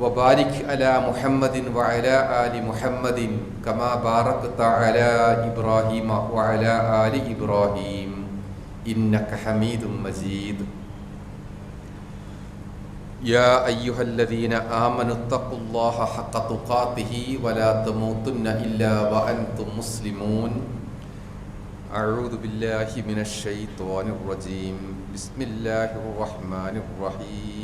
وبارك على محمد وعلى آل محمد كما باركت على إبراهيم وعلى آل إبراهيم إنك حميد مجيد يا أيها الذين آمنوا اتقوا الله حق تقاته ولا تموتن إلا وأنتم مسلمون أعوذ بالله من الشيطان الرجيم بسم الله الرحمن الرحيم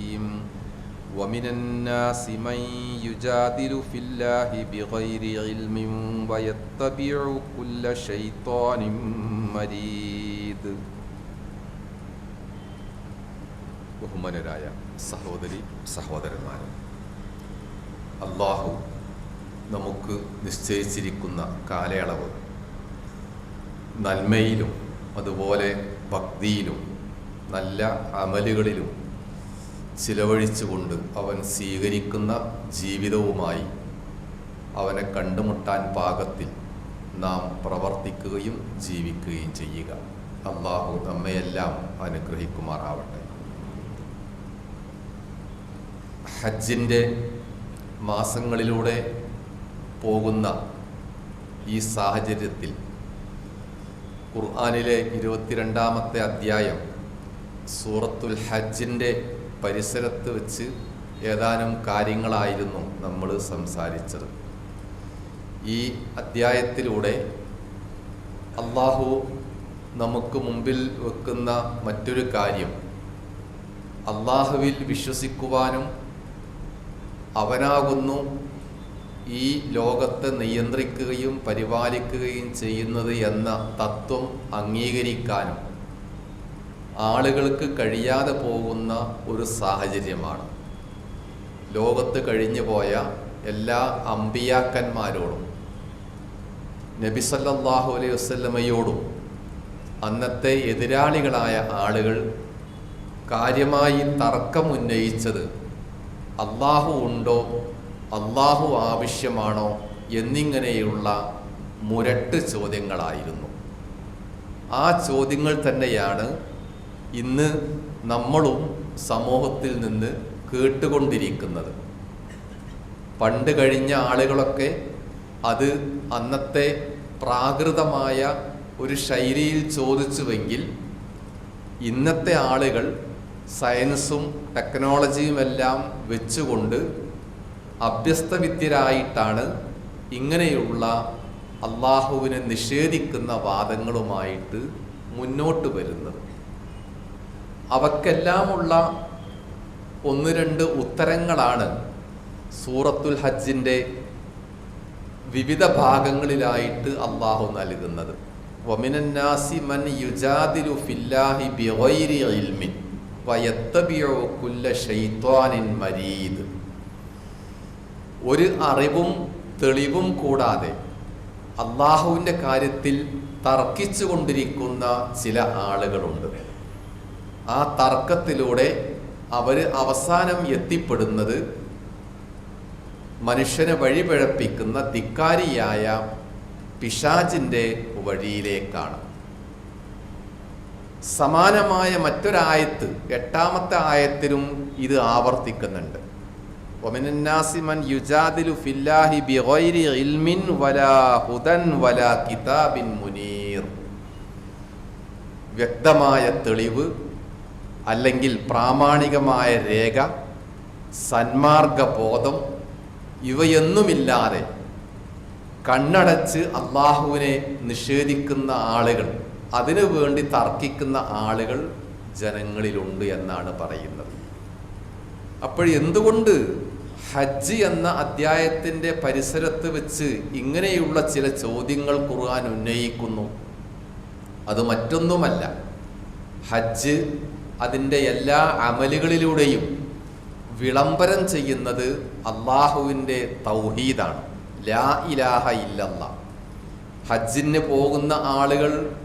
ومن الناس من يجادل في الله بغير علم ويتبع كل شيطان مريد ബഹുമാനരായ സഹോദരി സഹോദരന്മാരും അള്ളാഹു നമുക്ക് നിശ്ചയിച്ചിരിക്കുന്ന കാലയളവ് നന്മയിലും അതുപോലെ ഭക്തിയിലും നല്ല അമലുകളിലും ചിലവഴിച്ചുകൊണ്ട് അവൻ സ്വീകരിക്കുന്ന ജീവിതവുമായി അവനെ കണ്ടുമുട്ടാൻ പാകത്തിൽ നാം പ്രവർത്തിക്കുകയും ജീവിക്കുകയും ചെയ്യുക. അള്ളാഹു നമ്മയെല്ലാം അനുഗ്രഹിക്കുമാറാവട്ടെ. ഹജ്ജിന്റെ മാസങ്ങളിലൂടെ പോകുന്ന ഈ സാഹചര്യത്തിൽ ഖുർആാനിലെ ഇരുപത്തിരണ്ടാമത്തെ അധ്യായം സൂറത്തുൽ ഹജ്ജിന്റെ പരിസരത്ത് വെച്ച് ഏതാനും കാര്യങ്ങളായിരുന്നു നമ്മൾ സംസാരിച്ചത്. ഈ അദ്ധ്യായത്തിലൂടെ അള്ളാഹു നമുക്ക് മുമ്പിൽ വെക്കുന്ന മറ്റൊരു കാര്യം അള്ളാഹുവിൽ വിശ്വസിക്കുവാനും അവനാകുന്നു ഈ ലോകത്തെ നിയന്ത്രിക്കുകയും പരിപാലിക്കുകയും ചെയ്യുന്നത് എന്ന തത്വം അംഗീകരിക്കാനും. ആളുകൾക്ക് കഴിയാതെ പോകുന്ന ഒരു സാഹചര്യമാണ്. ലോകത്ത് കഴിഞ്ഞു പോയ എല്ലാ അമ്പിയാക്കന്മാരോടും നബിസല്ലാഹു അലൈഹി വസല്ലമയോടും അന്നത്തെ എതിരാളികളായ ആളുകൾ കാര്യമായി തർക്കമുന്നയിച്ചത് അള്ളാഹു ഉണ്ടോ അള്ളാഹു ആവശ്യമാണോ എന്നിങ്ങനെയുള്ള മുരട്ട് ചോദ്യങ്ങളായിരുന്നു. ആ ചോദ്യങ്ങൾ തന്നെയാണ് ഇന്ന് നമ്മളും സമൂഹത്തിൽ നിന്ന് കേട്ടുകൊണ്ടിരിക്കുന്നത്. പണ്ട് കഴിഞ്ഞ ആളുകളൊക്കെ അത് അന്നത്തെ പ്രാകൃതമായ ഒരു ശൈലിയിൽ ചോദിച്ചുവെങ്കിൽ ഇന്നത്തെ ആളുകൾ സയൻസും ടെക്നോളജിയും എല്ലാം വെച്ചുകൊണ്ട് അഭ്യസ്തവിദ്യരായിട്ടാണ് ഇങ്ങനെയുള്ള അള്ളാഹുവിനെ നിഷേധിക്കുന്ന വാദങ്ങളുമായിട്ട് മുന്നോട്ട് വരുന്നത്. അവക്കെല്ലാമുള്ള ഒന്ന് രണ്ട് ഉത്തരങ്ങളാണ് സൂറത്തുൽ ഹജ്ജിന്റെ വിവിധ ഭാഗങ്ങളിലായിട്ട് അള്ളാഹു നൽകുന്നത്. വമിനന്നാസി മൻ യുജാദിലു ഫില്ലാഹി ബിഗൈരി ഇൽമിൻ കുല്ല മരീദ്. ഒരു അറിവും തെളിവും കൂടാതെ അള്ളാഹുവിന്റെ കാര്യത്തിൽ തർക്കിച്ചു കൊണ്ടിരിക്കുന്ന ചില ആളുകളുണ്ട്. ആ തർക്കത്തിലൂടെ അവർ അവസാനം എത്തിപ്പെടുന്നത് മനുഷ്യനെ വഴിപിഴപ്പിക്കുന്ന ധിക്കാരിയായ പിശാജിന്റെ വഴിയിലേക്കാണ്. സമാനമായ മറ്റൊരായത്ത് എട്ടാമത്തെ ആയത്തിലും ഇത് ആവർത്തിക്കുന്നുണ്ട്. ഒമിനാസിമൻ യുജാദിലു ഫില്ലാഹി ബിഗൈരി ഇൽമിൻ വലാ ഹുദൻ വലാ കിതാബിൻ മുനീർ. വ്യക്തമായ തെളിവ് അല്ലെങ്കിൽ പ്രാമാണികമായ രേഖ സന്മാർഗബോധം ഇവയൊന്നുമില്ലാതെ കണ്ണടച്ച് അള്ളാഹുവിനെ നിഷേധിക്കുന്ന ആളുകൾ അതിനു വേണ്ടി തർക്കിക്കുന്ന ആളുകൾ ജനങ്ങളിലുണ്ട് എന്നാണ് പറയുന്നത്. അപ്പോൾ എന്തുകൊണ്ട് ഹജ്ജ് എന്ന അധ്യായത്തിന്റെ പരിസരത്ത് വെച്ച് ഇങ്ങനെയുള്ള ചില ചോദ്യങ്ങൾ ഖുർആൻ ഉന്നയിക്കുന്നു? അത് മറ്റൊന്നുമല്ല. ഹജ്ജ് അതിന്റെ എല്ലാ അമലുകളിലൂടെയും വിളംബരം ചെയ്യുന്നത് അള്ളാഹുവിന്റെ തൗഹീദാണ്. ലാ ഇലാഹ ഇല്ലല്ല. ഹജ്ജിന് പോകുന്ന ആളുകൾ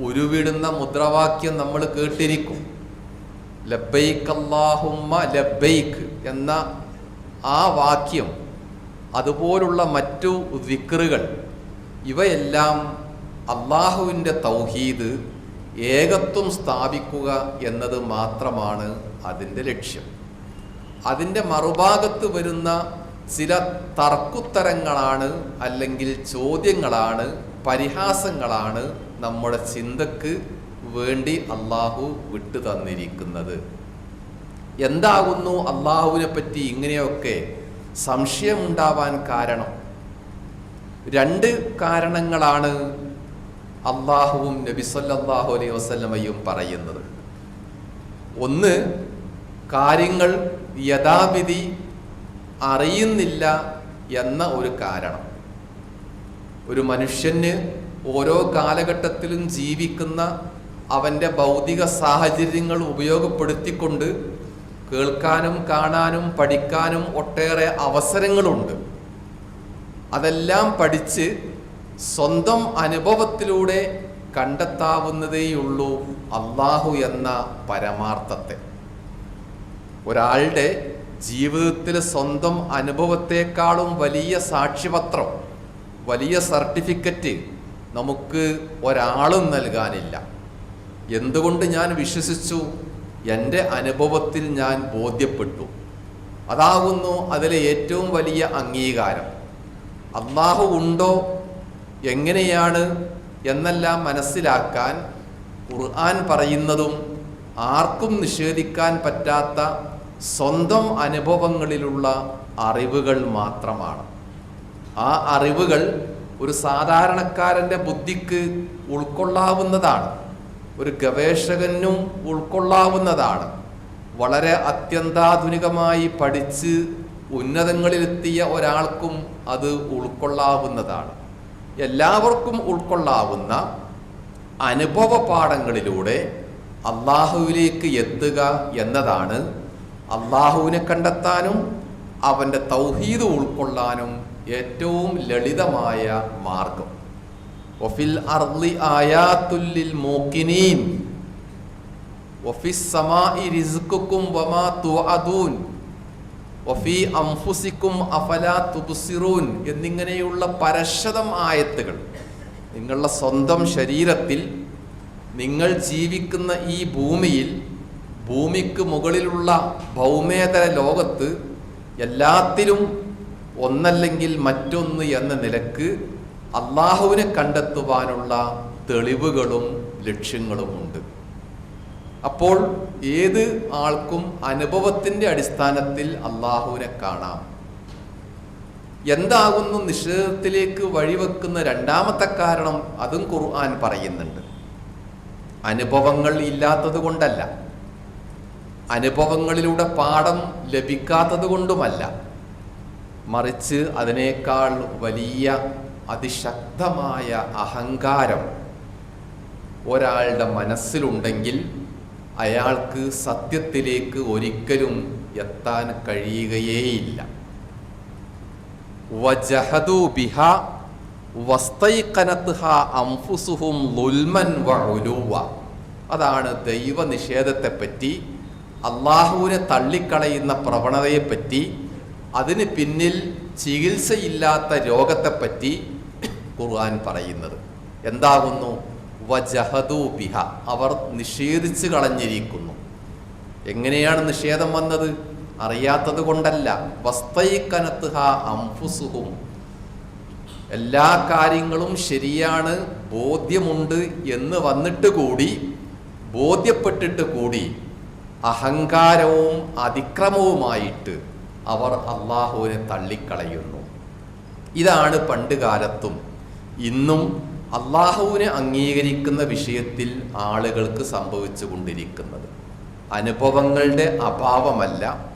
ഉരുവിടുന്ന മുദ്രാവാക്യം നമ്മൾ കേട്ടിരിക്കും. ലബൈക്ക് അള്ളാഹുമ്മ ലബൈക്ക് എന്ന ആ വാക്യം അതുപോലുള്ള മറ്റു വിക്റുകൾ ഇവയെല്ലാം അള്ളാഹുവിന്റെ തൗഹീദ് ഏകത്വം സ്ഥാപിക്കുക എന്നത് മാത്രമാണ് അതിന്റെ ലക്ഷ്യം. അതിന്റെ മറുഭാഗത്ത് വരുന്ന ചില തർക്കുത്തരങ്ങളാണ് അല്ലെങ്കിൽ ചോദ്യങ്ങളാണ് പരിഹാസങ്ങളാണ് നമ്മുടെ ചിന്തക്ക് വേണ്ടി അള്ളാഹു വിട്ടു തന്നിരിക്കുന്നത്. എന്താകുന്നു അള്ളാഹുവിനെ പറ്റി ഇങ്ങനെയൊക്കെ സംശയമുണ്ടാവാൻ കാരണം? രണ്ട് കാരണങ്ങളാണ് അള്ളാഹുവും നബി സല്ലല്ലാഹു അലൈഹി വസ്ലമയും പറയുന്നത്. ഒന്ന് കാര്യങ്ങൾ യഥാവിധി അറിയുന്നില്ല എന്ന ഒരു കാരണം. ഒരു മനുഷ്യന് ഓരോ കാലഘട്ടത്തിലും ജീവിക്കുന്ന അവന്റെ ഭൗതിക സാഹചര്യങ്ങൾ ഉപയോഗപ്പെടുത്തിക്കൊണ്ട് കേൾക്കാനും കാണാനും പഠിക്കാനും ഒട്ടേറെ അവസരങ്ങളുണ്ട്. അതെല്ലാം പഠിച്ച് സ്വന്തം അനുഭവത്തിലൂടെ കണ്ടെത്താവുന്നതേയുള്ളൂ അള്ളാഹു എന്ന പരമാർത്ഥത്തെ. ഒരാളുടെ ജീവിതത്തിൽ സ്വന്തം അനുഭവത്തെക്കാളും വലിയ സാക്ഷ്യപത്രം വലിയ സർട്ടിഫിക്കറ്റ് നമുക്ക് ഒരാളും നൽകാനില്ല. എന്തുകൊണ്ട് ഞാൻ വിശ്വസിച്ചു? എന്റെ അനുഭവത്തിൽ ഞാൻ ബോധ്യപ്പെട്ടു. അതാകുന്നു അതിലെ ഏറ്റവും വലിയ അംഗീകാരം. അള്ളാഹു ഉണ്ടോ? എങ്ങനെയാണ് എന്നെല്ലാം മനസ്സിലാക്കാൻ ഖുർആൻ പറയുന്നതും ആർക്കും നിഷേധിക്കാൻ പറ്റാത്ത സ്വന്തം അനുഭവങ്ങളിലുള്ള അറിവുകൾ മാത്രമാണ്. ആ അറിവുകൾ ഒരു സാധാരണക്കാരന്റെ ബുദ്ധിക്ക് ഉൾക്കൊള്ളാവുന്നതാണ്. ഒരു ഗവേഷകനും ഉൾക്കൊള്ളാവുന്നതാണ്. വളരെ അത്യന്താധുനികമായി പഠിച്ച് ഉന്നതങ്ങളിലെത്തിയ ഒരാൾക്കും അത് ഉൾക്കൊള്ളാവുന്നതാണ്. എല്ലാവർക്കും ഉൾക്കൊള്ളാവുന്ന അനുഭവ പാഠങ്ങളിലൂടെ അള്ളാഹുവിലേക്ക് എത്തുക എന്നതാണ് അള്ളാഹുവിനെ കണ്ടെത്താനും അവന്റെ തൗഹീദ് ഉൾക്കൊള്ളാനും ഏറ്റവും ലളിതമായ മാർഗം. വഫിൽ അർളി ആയാത്തുല്ലിൽ മോക്കിനീൻ. ഒഫിസ് സമാ ഇ റിസ്ക്കും വമാ തുഅദൂൻ. വഫി അംഫുസിക്കും അഫലാ തുബ്സിറൂൻ എന്നിങ്ങനെയുള്ള പരശതം ആയത്തുകൾ. നിങ്ങളുടെ സ്വന്തം ശരീരത്തിൽ നിങ്ങൾ ജീവിക്കുന്ന ഈ ഭൂമിയിൽ ഭൂമിക്ക് മുകളിലുള്ള ഭൗമേതര ലോകത്ത് എല്ലാത്തിലും ഒന്നല്ലെങ്കിൽ മറ്റൊന്ന് എന്ന നിലയ്ക്ക് അള്ളാഹുവിനെ കണ്ടെത്തുവാനുള്ള തെളിവുകളും ലക്ഷ്യങ്ങളുമുണ്ട്. അപ്പോൾ ഏത് ആൾക്കും അനുഭവത്തിന്റെ അടിസ്ഥാനത്തിൽ അള്ളാഹുവിനെ കാണാം. എന്താകുന്നു നിഷേധത്തിലേക്ക് വഴിവെക്കുന്ന രണ്ടാമത്തെ കാരണം അതും ഖുർആൻ പറയുന്നുണ്ട്. അനുഭവങ്ങൾ ഇല്ലാത്തത് കൊണ്ടല്ല. അനുഭവങ്ങളിലൂടെ പാഠം ലഭിക്കാത്തത് കൊണ്ടുമല്ല. മറിച്ച് അതിനേക്കാൾ വലിയ അതിശക്തമായ അഹങ്കാരം ഒരാളുടെ മനസ്സിലുണ്ടെങ്കിൽ അയാൾക്ക് സത്യത്തിലേക്ക് ഒരിക്കലും എത്താൻ കഴിയുകയേയില്ല. വജഹദു ബിഹ നിഷേധത്തെ വഉലുവ. അതാണ് ദൈവനിഷേധത്തെപ്പറ്റി അള്ളാഹുവിനെ തള്ളിക്കളയുന്ന പ്രവണതയെപ്പറ്റി അതിന് പിന്നിൽ ചികിത്സയില്ലാത്ത രോഗത്തെപ്പറ്റി ഖുർആൻ പറയുന്നത്. എന്താകുന്നു? വജഹദു ബിഹ. അവർ നിഷേധിച്ചു കളഞ്ഞിരിക്കുന്നു. എങ്ങനെയാണ് നിഷേധം വന്നത്? അറിയാത്തത് കൊണ്ടല്ല. വസ്തൈക്കനത്ത് ഹ അംഫുസുഹും. എല്ലാ കാര്യങ്ങളും ശരിയാണ് ബോധ്യമുണ്ട് എന്ന് വന്നിട്ട് കൂടി ബോധ്യപ്പെട്ടിട്ട് കൂടി അഹങ്കാരവും അതിക്രമവുമായിട്ട് അവർ അള്ളാഹുവിനെ തള്ളിക്കളയുന്നു. ഇതാണ് പണ്ട് കാലത്തും ഇന്നും അള്ളാഹുവിനെ അംഗീകരിക്കുന്ന വിഷയത്തിൽ ആളുകൾക്ക് സംഭവിച്ചു കൊണ്ടിരിക്കുന്നത് അനുഭവങ്ങളുടെ അഭാവമല്ല.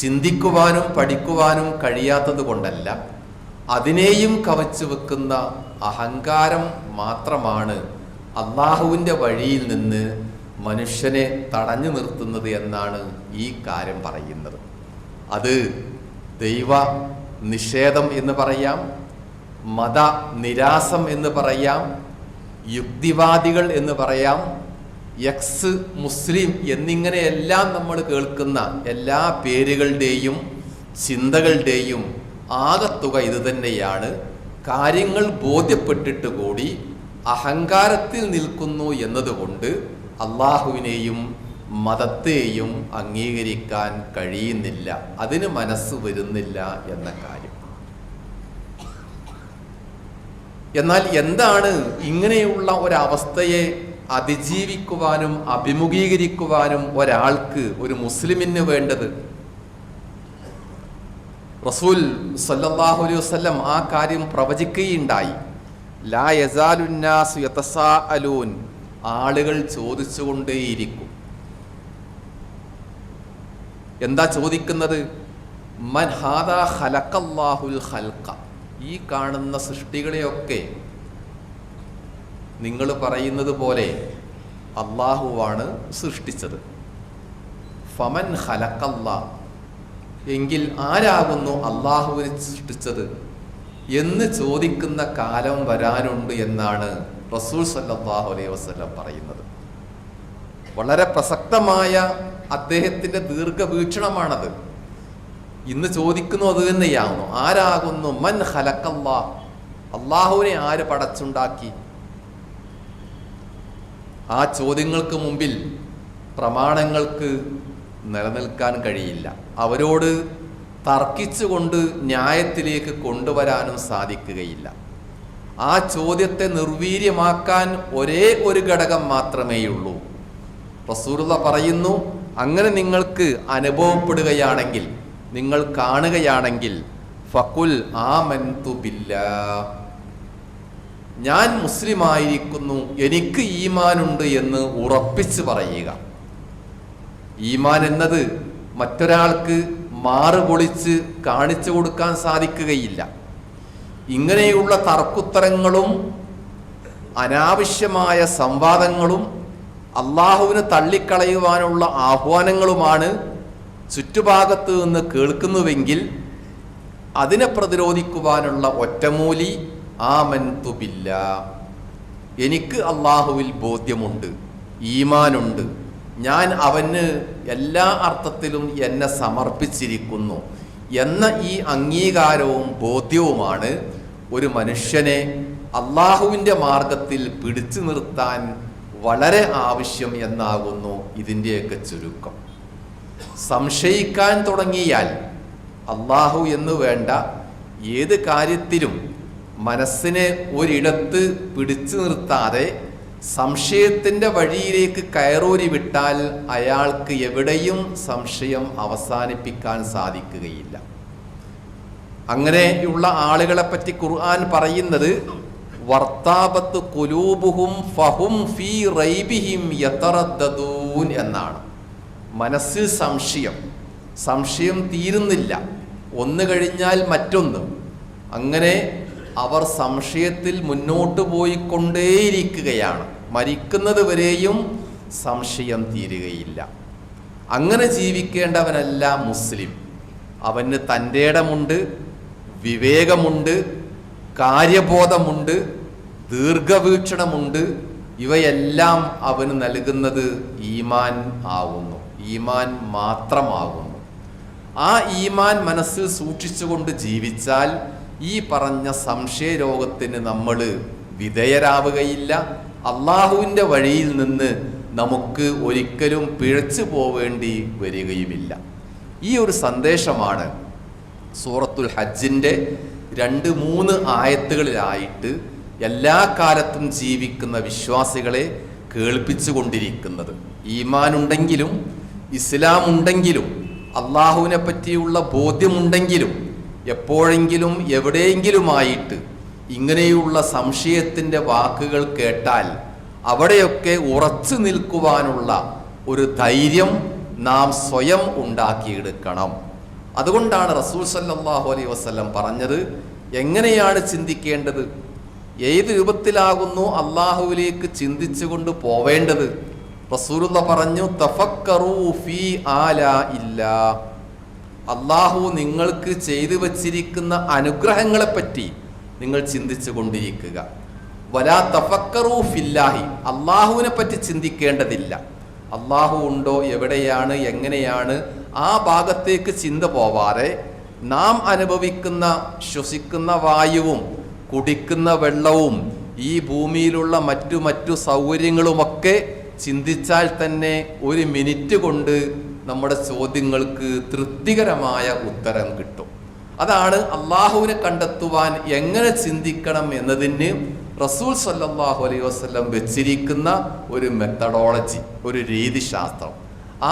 ചിന്തിക്കുവാനും പഠിക്കുവാനും കഴിയാത്തത് കൊണ്ടല്ല. അതിനെയും കവച്ചു വെക്കുന്ന അഹങ്കാരം മാത്രമാണ് അള്ളാഹുവിന്റെ വഴിയിൽ നിന്ന് മനുഷ്യനെ തടഞ്ഞു നിർത്തുന്നത് എന്നാണ് ഈ കാര്യം പറയുന്നത്. അത് ദൈവ നിഷേധം എന്ന് പറയാം മത നിരാസം എന്ന് പറയാം യുക്തിവാദികൾ എന്ന് പറയാം എക്സ് മുസ്ലിം എന്നിങ്ങനെയെല്ലാം നമ്മൾ കേൾക്കുന്ന എല്ലാ പേരുകളുടെയും ചിന്തകളുടെയും ആകത്തുക ഇത് തന്നെയാണ്. കാര്യങ്ങൾ ബോധ്യപ്പെട്ടിട്ട് കൂടി അഹങ്കാരത്തിൽ നിൽക്കുന്നു എന്നതുകൊണ്ട് അള്ളാഹുവിനെയും മതത്തെയും അംഗീകരിക്കാൻ കഴിയുന്നില്ല. അതിന് മനസ്സ് വരുന്നില്ല എന്ന കാര്യം. എന്നാൽ എന്താണ് ഇങ്ങനെയുള്ള ഒരവസ്ഥയെ അതിജീവിക്കുവാനും അഭിമുഖീകരിക്കുവാനും ഒരാൾക്ക് ഒരു മുസ്ലിമിന് വേണ്ടത്? റസൂൽ സല്ലല്ലാഹു അലൈഹി വസല്ലം ആ കാര്യം പ്രവചിക്കുകയുണ്ടായി. ലാ യസാലുന്നാസ് യതസാ അലൂൻ ആളുകൾ ചോദിച്ചുകൊണ്ടേയിരിക്കും. എന്താ ചോദിക്കുന്നത്? മൻ ഹാദാ ഖലഖല്ലാഹുൽ ഖൽഖ. ഈ കാണുന്ന സൃഷ്ടികളെയൊക്കെ നിങ്ങൾ പറയുന്നത് പോലെ അള്ളാഹുവാണ് സൃഷ്ടിച്ചത്. ഫമൻ ഹലക്കല്ല എങ്കിൽ ആരാകുന്നു അള്ളാഹുവിനെ സൃഷ്ടിച്ചത്? എന്ന് ചോദിക്കുന്ന കാലം വരാനുണ്ട് എന്നാണ് റസൂൽ സല്ലാഹു അലൈഹി വസ്ലം പറയുന്നത്. വളരെ പ്രസക്തമായ അദ്ദേഹത്തിന്റെ ദീർഘവീക്ഷണമാണത്. ഇന്ന് ചോദിക്കുന്നു അത് തന്നെയാകുന്നു ആരാകുന്നു? മൻ ഹലക്കല്ലാ അള്ളാഹുവിനെ ആര് പടച്ചുണ്ടാക്കി? ആ ചോദ്യങ്ങൾക്ക് മുമ്പിൽ പ്രമാണങ്ങൾക്ക് നിലനിൽക്കാൻ കഴിയില്ല. അവരോട് തർക്കിച്ചുകൊണ്ട് ന്യായത്തിലേക്ക് കൊണ്ടുവരാനും സാധിക്കുകയില്ല. ആ ചോദ്യത്തെ നിർവീര്യമാക്കാൻ ഒരേ ഒരു ഘടകം മാത്രമേയുള്ളൂ റസൂറുള്ള പറയുന്നു അങ്ങനെ നിങ്ങൾക്ക് അനുഭവപ്പെടുകയാണെങ്കിൽ നിങ്ങൾ കാണുകയാണെങ്കിൽ ഫക്കുൽ ആമന്തു ബില്ലാ. ഞാൻ മുസ്ലിമായിരിക്കുന്നു എനിക്ക് ഈമാനുണ്ട് എന്ന് ഉറപ്പിച്ച് പറയുക. ഈമാൻ എന്നത് മറ്റൊരാൾക്ക് മാറുപൊളിച്ച് കാണിച്ചു കൊടുക്കാൻ സാധിക്കുകയില്ല. ഇങ്ങനെയുള്ള തർക്കുത്തരങ്ങളും അനാവശ്യമായ സംവാദങ്ങളും അള്ളാഹുവിന് തള്ളിക്കളയുവാനുള്ള ആഹ്വാനങ്ങളുമാണ് ചുറ്റുഭാഗത്ത് നിന്ന് കേൾക്കുന്നുവെങ്കിൽ അതിനെ പ്രതിരോധിക്കുവാനുള്ള ഒറ്റമൂലി ആമൻതുബില്ല. എനിക്ക് അള്ളാഹുവിൽ ബോധ്യമുണ്ട് ഈമാനുണ്ട്. ഞാൻ അവന് എല്ലാ അർത്ഥത്തിലും എന്നെ സമർപ്പിച്ചിരിക്കുന്നു എന്ന ഈ അംഗീകാരവും ബോധ്യവുമാണ് ഒരു മനുഷ്യനെ അള്ളാഹുവിന്റെ മാർഗത്തിൽ പിടിച്ചു നിർത്താൻ വളരെ ആവശ്യം എന്നാകുന്നു ഇതിന്റെയൊക്കെ ചുരുക്കം. സംശയിക്കാൻ തുടങ്ങിയാൽ അള്ളാഹു എന്ന് വേണ്ട ഏത് കാര്യത്തിലും മനസ്സിനെ ഒരിടത്ത് പിടിച്ചു നിർത്താതെ സംശയത്തിന്റെ വഴിയിലേക്ക് കയറൂരി വിട്ടാൽ അയാൾക്ക് എവിടെയും സംശയം അവസാനിപ്പിക്കാൻ സാധിക്കുകയില്ല. അങ്ങനെയുള്ള ആളുകളെ പറ്റി ഖുർആൻ പറയുന്നത് വർത്താപത്ത് കുലൂബുഹും ഫഹും ഫീ റൈബിഹിം യത്തറദ്ദൂൻ എന്നാണ്. മനസ്സിൽ സംശയം. സംശയം തീരുന്നില്ല. ഒന്ന് കഴിഞ്ഞാൽ മറ്റൊന്ന്. അങ്ങനെ അവർ സംശയത്തിൽ മുന്നോട്ട് പോയിക്കൊണ്ടേയിരിക്കുകയാണ്. മരിക്കുന്നത് വരെയും സംശയം തീരുകയില്ല. അങ്ങനെ ജീവിക്കേണ്ടവനല്ല മുസ്ലിം. അവന് തന്റെ ഇടമുണ്ട് വിവേകമുണ്ട് കാര്യബോധമുണ്ട് ദീർഘവീക്ഷണമുണ്ട്. ഇവയെല്ലാം അവന് നൽകുന്നത് ഈമാൻ ആവുന്നു. ഈമാൻ മാത്രമാകുന്നു. ആ ഈമാൻ മനസ്സിൽ സൂക്ഷിച്ചുകൊണ്ട് ജീവിച്ചാൽ ഈ പറഞ്ഞ സംശയരോഗത്തിന് നമ്മൾ വിധേയരാവുകയില്ല. അള്ളാഹുവിന്റെ വഴിയിൽ നിന്ന് നമുക്ക് ഒരിക്കലും പിഴച്ചു പോവേണ്ടി വരികയുമില്ല. ഈ ഒരു സന്ദേശമാണ് സൂറത്തുൽ ഹജ്ജിന്റെ രണ്ട് മൂന്ന് ആയത്തുകളിലായിട്ട് എല്ലാ കാലത്തും ജീവിക്കുന്ന വിശ്വാസികളെ കേൾപ്പിച്ചു കൊണ്ടിരിക്കുന്നത് ഈമാനുണ്ടെങ്കിലും ഇസ്ലാം ഉണ്ടെങ്കിലും അള്ളാഹുവിനെ പറ്റിയുള്ള ബോധ്യമുണ്ടെങ്കിലും എപ്പോഴെങ്കിലും എവിടെയെങ്കിലുമായിട്ട് ഇങ്ങനെയുള്ള സംശയത്തിന്റെ വാക്കുകൾ കേട്ടാൽ അവിടെയൊക്കെ ഉറച്ചു നിൽക്കുവാനുള്ള ഒരു ധൈര്യം നാം സ്വയം ഉണ്ടാക്കിയെടുക്കണം. അതുകൊണ്ടാണ് റസൂൽ സല്ലാഹു അലൈ വസ്ലം പറഞ്ഞത് എങ്ങനെയാണ് ചിന്തിക്കേണ്ടത്? ഏത് രൂപത്തിലാകുന്നു അള്ളാഹുവിലേക്ക് ചിന്തിച്ചുകൊണ്ട് പോവേണ്ടത്? റസൂലുള്ള പറഞ്ഞു ഫീ ആലാ ഇല്ല. അള്ളാഹു നിങ്ങൾക്ക് ചെയ്തു വച്ചിരിക്കുന്ന അനുഗ്രഹങ്ങളെ പറ്റി നിങ്ങൾ ചിന്തിച്ചു കൊണ്ടിരിക്കുക. വലാ തഫക്കറൂ ഫില്ലാഹി അള്ളാഹുവിനെ പറ്റി ചിന്തിക്കേണ്ടതില്ല. അള്ളാഹു ഉണ്ടോ എവിടെയാണ് എങ്ങനെയാണ് ആ ഭാഗത്തേക്ക് ചിന്ത പോവാതെ നാം അനുഭവിക്കുന്ന ശ്വസിക്കുന്ന വായുവും കുടിക്കുന്ന വെള്ളവും ഈ ഭൂമിയിലുള്ള മറ്റു മറ്റു സൗകര്യങ്ങളുമൊക്കെ ചിന്തിച്ചാൽ തന്നെ ഒരു മിനിറ്റ് കൊണ്ട് നമ്മുടെ ചോദ്യങ്ങൾക്ക് തൃപ്തികരമായ ഉത്തരം കിട്ടും. അതാണ് അള്ളാഹുവിനെ കണ്ടെത്തുവാൻ എങ്ങനെ ചിന്തിക്കണം എന്നതിന് റസൂൽ സല്ലാഹു അലൈഹി വസ്ലം വെച്ചിരിക്കുന്ന ഒരു മെത്തഡോളജി ഒരു രീതിശാസ്ത്രം.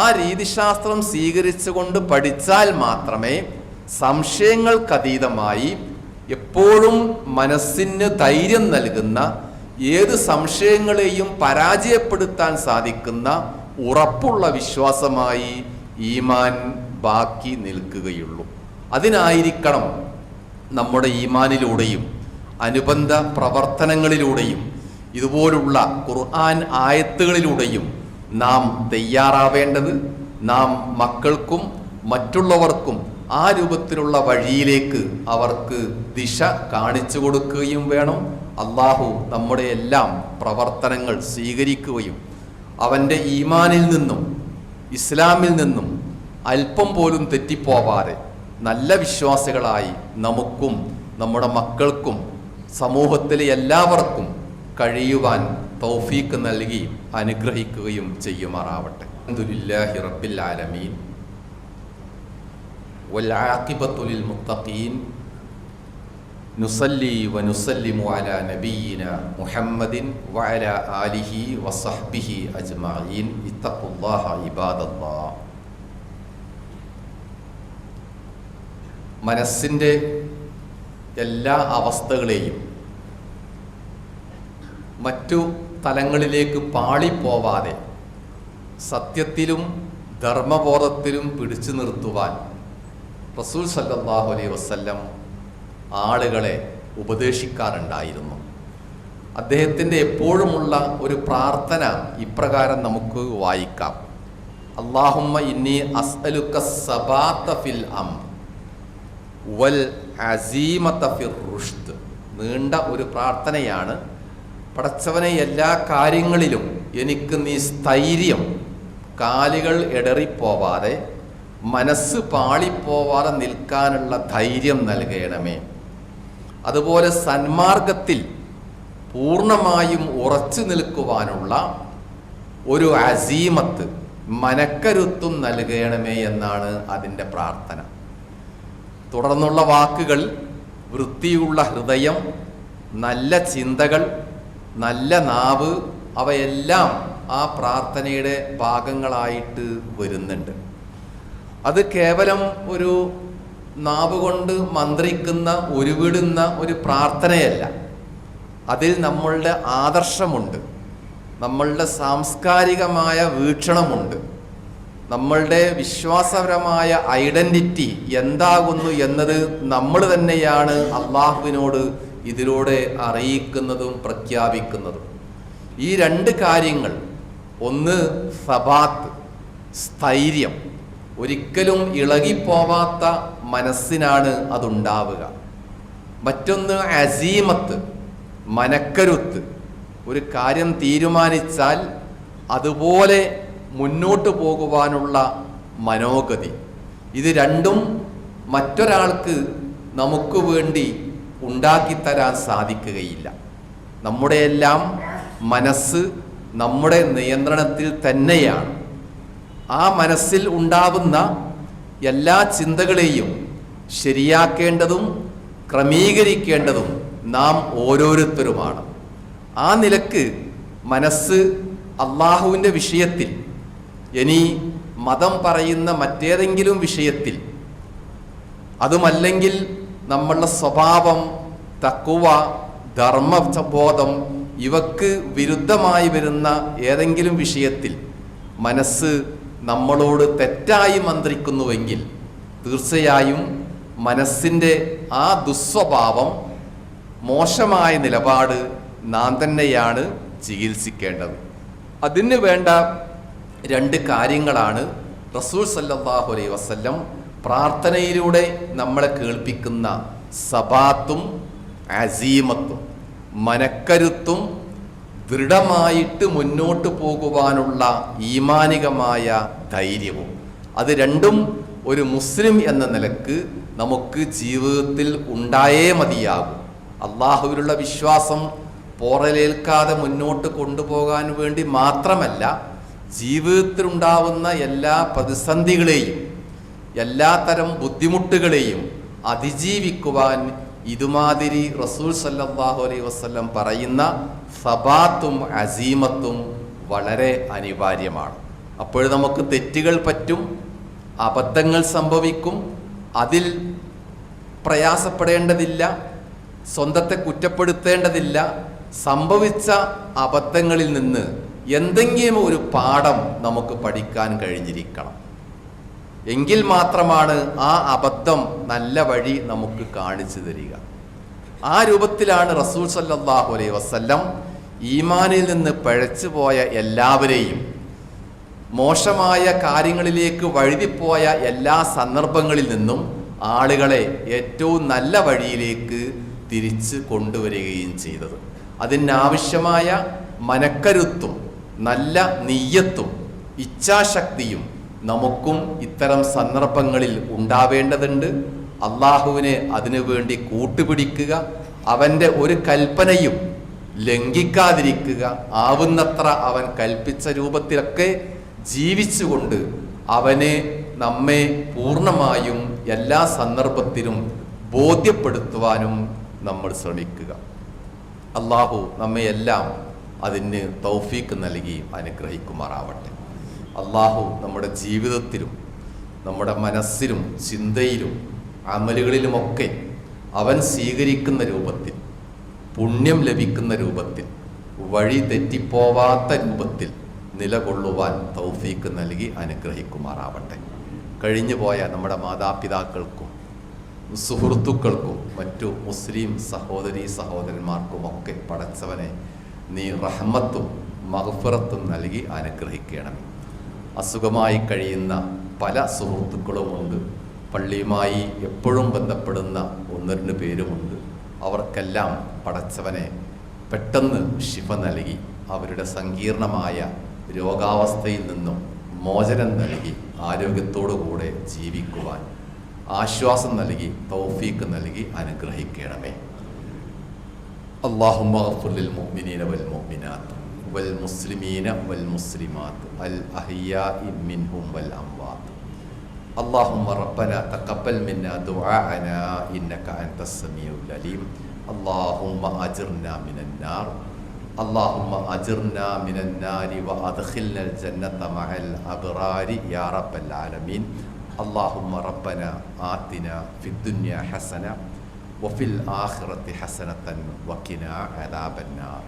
ആ രീതിശാസ്ത്രം സ്വീകരിച്ചുകൊണ്ട് പഠിച്ചാൽ മാത്രമേ സംശയങ്ങൾക്കതീതമായി എപ്പോഴും മനസ്സിന് ധൈര്യം നൽകുന്ന ഏത് സംശയങ്ങളെയും പരാജയപ്പെടുത്താൻ സാധിക്കുന്ന ഉറപ്പുള്ള വിശ്വാസമായി ഈമാൻ ബാക്കി നിൽക്കുകയുള്ളൂ. അതിനായിരിക്കണം നമ്മുടെ ഈമാനിലൂടെയും അനുബന്ധ പ്രവർത്തനങ്ങളിലൂടെയും ഇതുപോലുള്ള ഖുർആൻ ആയത്തുകളിലൂടെയും നാം തയ്യാറാവേണ്ടത് നാം മക്കൾക്കും മറ്റുള്ളവർക്കും ആ രൂപത്തിലുള്ള വഴിയിലേക്ക് അവർക്ക് ദിശ കാണിച്ചു കൊടുക്കുകയും വേണം. അള്ളാഹു നമ്മുടെ എല്ലാം പ്രവർത്തനങ്ങൾ സ്വീകരിക്കുകയും അവൻ്റെ ഈമാനിൽ നിന്നും ഇസ്ലാമിൽ നിന്നും അല്പം പോലും തെറ്റിപ്പോവാതെ നല്ല വിശ്വാസികളായി നമുക്കും നമ്മുടെ മക്കൾക്കും സമൂഹത്തിലെ എല്ലാവർക്കും കഴിയുവാൻ തൗഫീക്ക് നൽകി അനുഗ്രഹിക്കുകയും ചെയ്യുമാറാവട്ടെ അൽഹംദുലില്ലാഹി റബ്ബിൽ ആലമീൻ والعاقبة للمتقين നുസല്ലി വ നുസല്ലിമു അല നബീന മുഹമ്മദിൻ വഅല ആലിഹി വസഹ്ബിഹി അജ്മഈൻ ഇത്തഖുല്ലാഹ ഇബാദല്ലാ മനസ്സിന്റെ എല്ലാ അവസ്ഥകളെയും മറ്റു തലങ്ങളിലേക്ക് പാളിപ്പോവാതെ സത്യത്തിലും ധർമ്മബോധത്തിലും പിടിച്ചു നിർത്തുവാൻ റസൂൽ സല്ലാഹു അലൈ വസ്ല്ലം ആളുകളെ ഉപദേശിക്കാറുണ്ടായിരുന്നു. അദ്ദേഹത്തിന്റെ എപ്പോഴുമുള്ള ഒരു പ്രാർത്ഥന ഇപ്രകാരം നമുക്ക് വായിക്കാം. അള്ളാഹുമ്മ ഇന്നി അസ്അലുക്ക സബാത്ത ഫിൽ അം വൽ അസീമത്ത ഫിർ റുഷ്ദ്. നീണ്ട ഒരു പ്രാർത്ഥനയാണ്. പടച്ചവനെ എല്ലാ കാര്യങ്ങളിലും എനിക്ക് നീ സ്ഥൈര്യം കാലുകൾ ഇടറിപ്പോവാതെ മനസ്സ് പാളിപ്പോവാതെ നിൽക്കാനുള്ള ധൈര്യം നൽകണമേ. അതുപോലെ സന്മാർഗത്തിൽ പൂർണമായും ഉറച്ചു നിൽക്കുവാനുള്ള ഒരു അസീമത്ത് മനക്കരുത്തും നൽകണമേ എന്നാണ് അതിന്റെ പ്രാർത്ഥന. തുടർന്നുള്ള വാക്കുകൾ വൃത്തിയുള്ള ഹൃദയം നല്ല ചിന്തകൾ നല്ല നാവ് അവയെല്ലാം ആ പ്രാർത്ഥനയുടെ ഭാഗങ്ങളായിട്ട് വരുന്നുണ്ട്. അത് കേവലം ഒരു നാവ് കൊണ്ട് മന്ത്രിക്കുന്ന ഉരുവിടുന്ന ഒരു പ്രാർത്ഥനയല്ല. അതിൽ നമ്മളുടെ ആദർശമുണ്ട്. നമ്മളുടെ സാംസ്കാരികമായ വീക്ഷണമുണ്ട്. നമ്മളുടെ വിശ്വാസപരമായ ഐഡന്റിറ്റി എന്താകുന്നു എന്നത് നമ്മൾ തന്നെയാണ് അള്ളാഹുവിനോട് ഇതിലൂടെ അറിയിക്കുന്നതും പ്രഖ്യാപിക്കുന്നതും. ഈ രണ്ട് കാര്യങ്ങൾ ഒന്ന് സബാത്ത് സ്ഥൈര്യം. ഒരിക്കലും ഇളകിപ്പോവാത്ത മനസ്സിനാണ് അതുണ്ടാവുക. മറ്റൊന്ന് അസീമത്ത് മനക്കരുത്ത്. ഒരു കാര്യം തീരുമാനിച്ചാൽ അതുപോലെ മുന്നോട്ട് പോകുവാനുള്ള മനോഗതി. ഇത് രണ്ടും മറ്റൊരാൾക്ക് നമുക്ക് വേണ്ടി ഉണ്ടാക്കിത്തരാൻ സാധിക്കുകയില്ല. നമ്മുടെയെല്ലാം മനസ്സ് നമ്മുടെ നിയന്ത്രണത്തിൽ തന്നെയാണ്. ആ മനസ്സിൽ ഉണ്ടാവുന്ന എല്ലാ ചിന്തകളെയും ശരിയാക്കേണ്ടതും ക്രമീകരിക്കേണ്ടതും നാം ഓരോരുത്തരുമാണ്. ആ നിലയ്ക്ക് മനസ്സ് അള്ളാഹുവിന്റെ വിഷയത്തിൽ ഇനി മതം പറയുന്ന മറ്റേതെങ്കിലും വിഷയത്തിൽ അതുമല്ലെങ്കിൽ നമ്മളുടെ സ്വഭാവം തക്കുവ ധർമ്മബോധം ഇവക്ക് വിരുദ്ധമായി വരുന്ന ഏതെങ്കിലും വിഷയത്തിൽ മനസ്സ് നമ്മളോട് തെറ്റായി മന്ത്രിക്കുന്നുവെങ്കിൽ തീർച്ചയായും മനസ്സിന്റെ ആ ദുസ്വഭാവം മോശമായ നിലപാട് നാം തന്നെയാണ് ചികിത്സിക്കേണ്ടത്. അതിന് വേണ്ട രണ്ട് കാര്യങ്ങളാണ് റസൂൽ സല്ലാഹു അലൈ വസ്ല്ലം പ്രാർത്ഥനയിലൂടെ നമ്മളെ കേൾപ്പിക്കുന്ന സബാത്തും അസീമത്തും മനക്കരുത്തും ദൃഢമായിട്ട് മുന്നോട്ട് പോകുവാനുള്ള ഈമാനികമായ ധൈര്യവും. അത് രണ്ടും ഒരു മുസ്ലിം എന്ന നിലയ്ക്ക് നമുക്ക് ജീവിതത്തിൽ ഉണ്ടായേ മതിയാകും. അള്ളാഹുവിലുള്ള വിശ്വാസം പോറലേൽക്കാതെ മുന്നോട്ട് കൊണ്ടുപോകാൻ വേണ്ടി മാത്രമല്ല ജീവിതത്തിലുണ്ടാവുന്ന എല്ലാ പ്രതിസന്ധികളെയും എല്ലാ തരം ബുദ്ധിമുട്ടുകളെയും അതിജീവിക്കുവാൻ ഇതുമാതിരി റസൂൽ സല്ലാഹു അലൈ വസല്ലം പറയുന്ന സബാത്തും അസീമത്തും വളരെ അനിവാര്യമാണ്. അപ്പോൾ നമുക്ക് തെറ്റുകൾ പറ്റും അബദ്ധങ്ങൾ സംഭവിക്കും അതിൽ പ്രയാസപ്പെടേണ്ടതില്ല സ്വന്തത്തെ കുറ്റപ്പെടുത്തേണ്ടതില്ല സംഭവിച്ച അബദ്ധങ്ങളിൽ നിന്ന് എന്തെങ്കിലും ഒരു പാഠം നമുക്ക് പഠിക്കാൻ കഴിഞ്ഞിരിക്കണം. എങ്കിൽ മാത്രമാണ് ആ അബദ്ധം നല്ല വഴി നമുക്ക് കാണിച്ചു തരിക. ആ രൂപത്തിലാണ് റസൂൽ സല്ലാഹു അലൈഹി വസ്ല്ലം ഈമാനിൽ നിന്ന് പഴച്ചു പോയ എല്ലാവരെയും മോശമായ കാര്യങ്ങളിലേക്ക് വഴുതിപ്പോയ എല്ലാ സന്ദർഭങ്ങളിൽ നിന്നും ആളുകളെ ഏറ്റവും നല്ല വഴിയിലേക്ക് തിരിച്ച് കൊണ്ടുവരികയും ചെയ്തത്. അതിനാവശ്യമായ മനക്കരുത്തും നല്ല നീയത്തും ഇച്ഛാശക്തിയും നമുക്കും ഇത്തരം സന്ദർഭങ്ങളിൽ ഉണ്ടാവേണ്ടതുണ്ട്. അള്ളാഹുവിനെ അതിനു വേണ്ടി കൂട്ടുപിടിക്കുക അവന്റെ ഒരു കൽപ്പനയും ലംഘിക്കാതിരിക്കുക ആവുന്നത്ര അവൻ കൽപ്പിച്ച രൂപത്തിലൊക്കെ ജീവിച്ചുകൊണ്ട് അവനെ നമ്മെ പൂർണമായും എല്ലാ സന്ദർഭത്തിലും ബോധ്യപ്പെടുത്തുവാനും നമ്മൾ ശ്രമിക്കുക. അള്ളാഹു നമ്മെ എല്ലാം അതിന് തൗഫീക്ക് നൽകി അനുഗ്രഹിക്കുമാറാവട്ടെ. അള്ളാഹു നമ്മുടെ ജീവിതത്തിലും നമ്മുടെ മനസ്സിലും ചിന്തയിലും അമലുകളിലുമൊക്കെ അവൻ സ്വീകരിക്കുന്ന രൂപത്തിൽ പുണ്യം ലഭിക്കുന്ന രൂപത്തിൽ വഴി തെറ്റിപ്പോവാത്ത രൂപത്തിൽ നിലകൊള്ളുവാൻ തൗഫീക്ക് നൽകി അനുഗ്രഹിക്കുമാറാവട്ടെ. കഴിഞ്ഞു പോയ നമ്മുടെ മാതാപിതാക്കൾക്കും സുഹൃത്തുക്കൾക്കും മറ്റു മുസ്ലിം സഹോദരി സഹോദരന്മാർക്കുമൊക്കെ പടച്ചവനെ നീ റഹ്മത്തും മഹഫറത്തും നൽകി അനുഗ്രഹിക്കണമേ. അസുഖമായി കഴിയുന്ന പല സുഹൃത്തുക്കളുമുണ്ട്. പള്ളിയുമായി എപ്പോഴും ബന്ധപ്പെടുന്ന ഒന്ന് രണ്ട് പേരുമുണ്ട്. അവർക്കെല്ലാം പടച്ചവനെ പെട്ടെന്ന് ശിവ നൽകി. അവരുടെ സങ്കീർണമായ രോഗാവസ്ഥയിൽ നിന്നും മോചനം നൽകി. ആരോഗ്യത്തോടുകൂടെ ജീവിക്കുവാൻ ആശ്വാസം നൽകി തൗഫീക്ക് നൽകി അനുഗ്രഹിക്കണമേ. അള്ളാഹുമ്മ മുഅ്മിനീന വൽ മുഅ്മിനാത്ത്. والمسلمين والمسلمات الأحياء منهم والأموات. اللهم ربنا تقبل منا دعاءنا إنك أنت السميع العليم. اللهم أجرنا من النار. اللهم أجرنا من النار وأدخلنا الجنة مع الأبرار يا رب العالمين. اللهم ربنا آتنا في الدنيا حسنة وفي الآخرة حسنة وقنا عذاب النار.